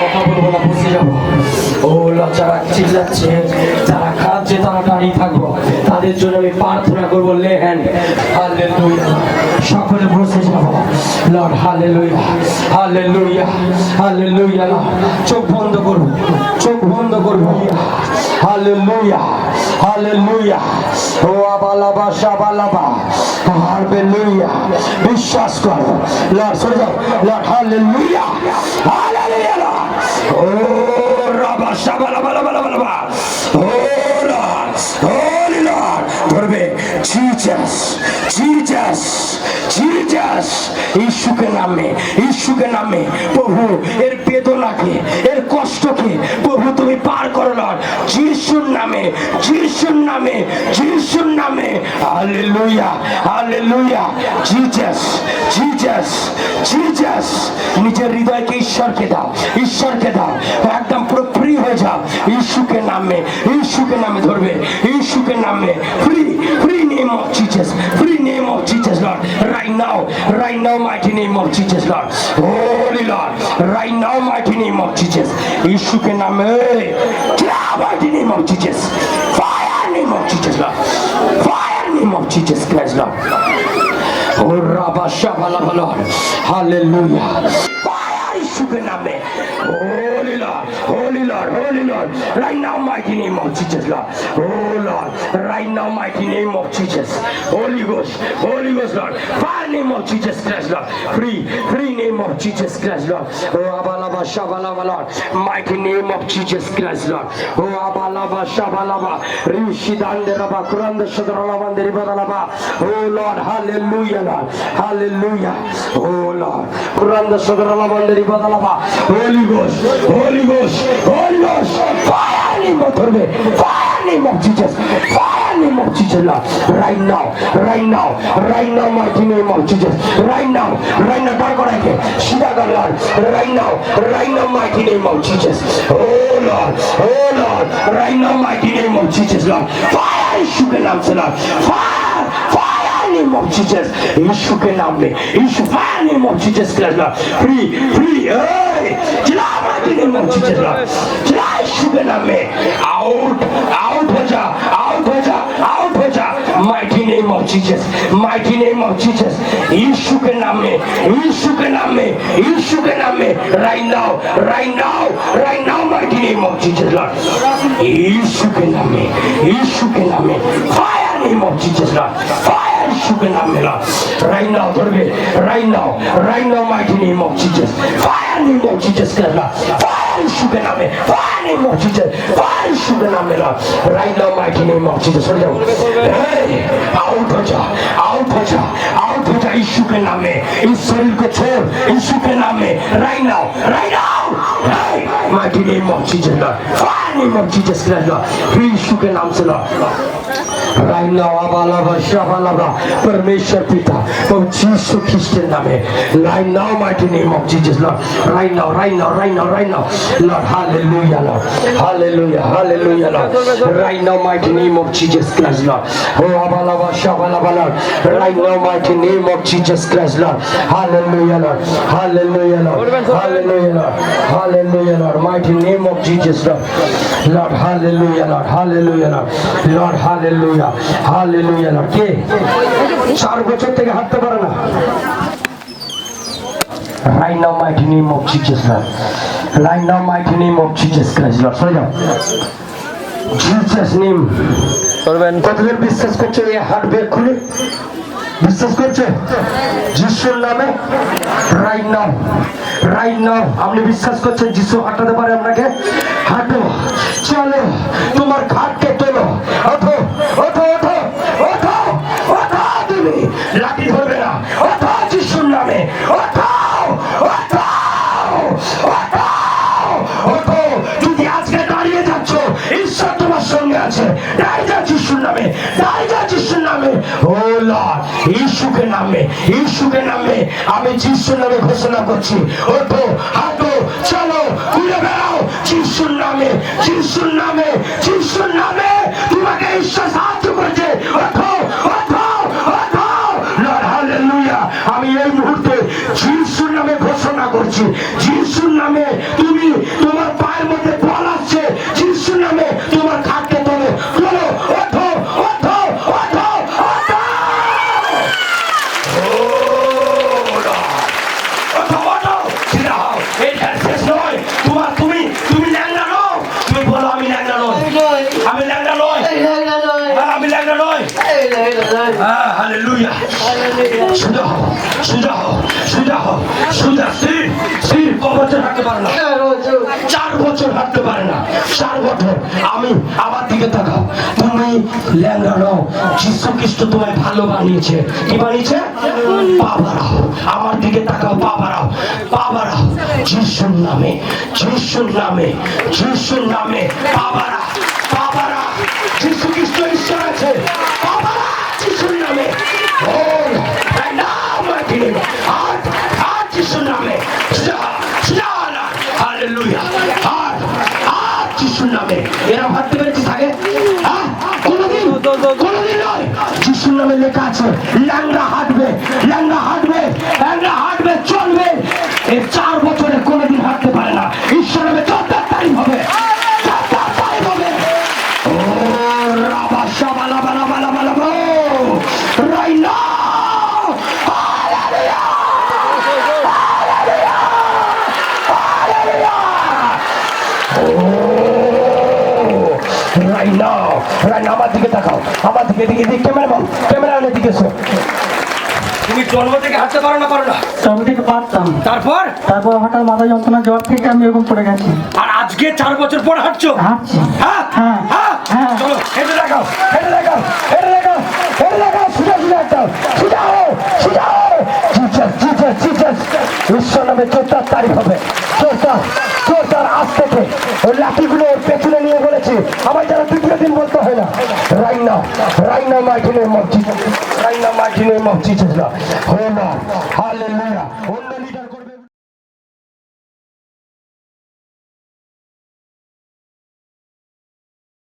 কথা বলব না বসে যাব। ও লজ্জারা চিল্লাচ্ছে যারা খাচ্ছে তারা দাঁড়িয়ে থাকব। তাদের জন্য আমি প্রার্থনা করব লেহেন সকলে বসে যাব লর্ড, হালেলুয়া। হালেলুয়া। হালেলুয়া। চোখ বন্ধ করব চোখ বন্ধ করব হালেলুয়া। হালেলুয়া। ও আবালাবা শাবালাবা হালেলুয়া। বিশ্বাস করো। লর্ড, সরে যাও। Lord, hallelujah. হালেলুয়া। ও রাবা শাবালাবা লাবা লাবা লাবা ও লর্ড জিজাস জিজাস জিজাস ইস্যুকে নামে ইস্যুকে নামে প্রভু, এর বেদনাকে, এর কষ্টকে প্রভু তুমি পার করো লর্ড। যিশুর নামে যিশুর নামে যিশুর নামে। Hallelujah hallelujah Jesus Jesus Jesus নিজের হৃদয়কে ঈশ্বরকে দাও ঈশ্বরকে দাও, একদম পুরো ফ্রি হয়ে যাও। ইস্যুকে নামে ইস্যুকে নামে ধরবে ইস্যুকে নামে free free name of Jesus. Free name of Jesus, Lord. Right now, right now, mighty name of Jesus, Lord. Holy Lord. Right now, mighty name of Jesus. Yishu के नाम में mighty name of Jesus. Fire name of Jesus, Lord. Fire name of Jesus Christ, Lord. Oh, Rabba Shabba Lord. Hallelujah. Fire, यीशु के Holy Lord. Holy Lord holy Lord right now mighty name of Jesus Lord oh Lord right now mighty name of Jesus Holy Ghost Holy Ghost Lord fire name of Jesus Christ Lord free free name of Jesus Christ Lord oh abalaba shabalaba Lord mighty name of Jesus Christ Lord oh abalaba shabalaba rishidande raba kuranda shadralaba deribadalaba oh Lord hallelujah Lord hallelujah oh Lord kuranda shadralaba deribadalaba Holy Ghost Holy Ghost Holy Holy Ghost, fire in the name of fire in the of Jesus, fire in the name of Jesus, Lord. Right now, right now, right now, mighty name of Jesus, right now, right now, Dargonake, Shidagan, Lord, right now, right now, mighty name of Jesus, oh Lord, oh Lord, right now, mighty name of Jesus, Lord, fire, Shugan, Lord, fire, fire. Name of Jesus ইস্যুকে নামবে ইস্যু name of Jesus Christ free free hey চিল্লা mighty name of Jesus Lord চিল্লা ইস্যুকে out out হয়ে out হয়ে out হয়ে mighty name of Jesus mighty name of Jesus ইস্যুকে নামে ইস্যুকে নামে ইস্যুকে নামে right now right now right now mighty name of Jesus Lord ইস্যুকে নামে ইস্যুকে নামে fire name of Jesus Lord fire ইস্যুকে নামে Lord right now ধরবে right now right now mighty name of Jesus fire name of Jesus Christ Lord fire ইস্যুকে নামে fire name of Jesus fire ইস্যুকে নামে Lord right now mighty name of Jesus সরে যাও hey out हो जा out हो जा out हो जा यीशु के नाम में इस शरीर को छोड़ यीशु के नाम में right now right now hey mighty name of Jesus Lord fire name of Jesus Christ Lord फिर यीशु के नाम से Lord right now abalaba shabalaba परमेश्वर पिता और यीशु ख्रिस्ट के नाम में right now mighty name of Jesus Lord right now right now right now right now Lord hallelujah Lord hallelujah hallelujah Lord right now mighty name of Jesus Christ Lord oh abalaba shabalaba Lord right now mighty name of Jesus Christ Lord hallelujah Lord hallelujah Lord hallelujah Lord hallelujah Lord mighty name of Jesus Lord Lord hallelujah Lord hallelujah Lord Lord hallelujah hallelujah Lord কে চার বছর থেকে হাঁটতে পারে না। Right now, mighty name of Jesus, Lord. Right now, mighty name of Jesus Christ, Lord. যাও। Jesus name. করবেন। বিশ্বাস করছ এই হাঁটবে খুলে? বিশ্বাস করছ? যিশুর নামে? রাইট নাও রাইট নাও আপনি বিশ্বাস করছেন যিশু হাঁটাতে পারে আপনাকে? হাঁটো চলো তোমার ঘাটকে তোলো। ওঠো যা যিশুর নামে যা যিশুর নামে। ও লর্ড ইস্যুকে নামে ইস্যুকে নামে আমি যিশুর নামে ঘোষণা করছি। ওঠো, হাঁটো, চলো, ঘুরে বেড়াও। যিশুর নামে যিশুর নামে যিশুর নামে তোমাকে ঈশ্বর তুমি ল্যাংড়া নও তুমি বলো আমি ল্যাংড়া নই আমি ল্যাংড়া নই হ্যাঁ, আমি ল্যাংড়া নই হ্যাঁ হালেলুয়া। সুজা হও সুজা হও সুজা হও। সুজা সির সির কবচর হাঁটতে পারে না? চার বছর। হাঁটতে পারে না। চার বছর। আমি আমার দিকে তাকাও। তুমি ল্যাংড়া নও। যীশু খ্রিস্ট তোমায় ভালো বানিয়েছে। কি বানিয়েছে? পা বাড়াও। আমার দিকে তাকাও। পা বাড়াও। পা বাড়াও। যিশুর নামে যিশুর নামে যিশুর নামে। বাবারা বাবারা যিশু খ্রিস্ট ঈশ্বর আছে। বাবারা, যিশুর নামে। নামে হালেলুয়া। আর আর যিশুর নামে। এরা ভাবতে পেরেছিস আগে? হ্যাঁ? কোনোদিন কোনোদিন নয়। যিশুর নামে লেখা আছে, ল্যাংড়া হাঁটবে ল্যাংড়া হাঁটবে। Right now, right now, আমার দিকে তাকাও আমার দিকে দিকে দিকে ক্যামেরা ক্যামেরা ম্যানের দিকে এসো। তুমি জন্ম থেকে হাঁটতে পারো না পারো না। আমি থেকে পারতাম। তারপর? তারপর হঠাৎ মাথা যন্ত্রণা জ্বর থেকে আমি এরকম পড়ে গেছি। আর আজকে চার বছর পর হাঁটছো? হাঁটছি। হ্যাঁ? হ্যাঁ, হ্যাঁ? হ্যাঁ। চলো হেঁটে দেখাও হেঁটে দেখাও হেঁটে দেখাও। ঈশ্বর নামে চোদ্দার তারিখ হবে। চোদ্দার চোদ্দার আজ থেকে ওই লাঠিগুলো ওর পেছনে নিয়ে বলেছি আমার যারা দ্বিতীয় দিন বলতে হয় না। রাইনা রাইনা মার্টিনের মসজিদ। রাইনা মার্টিনের মসজিদ হলো না হালে অন্য লিডার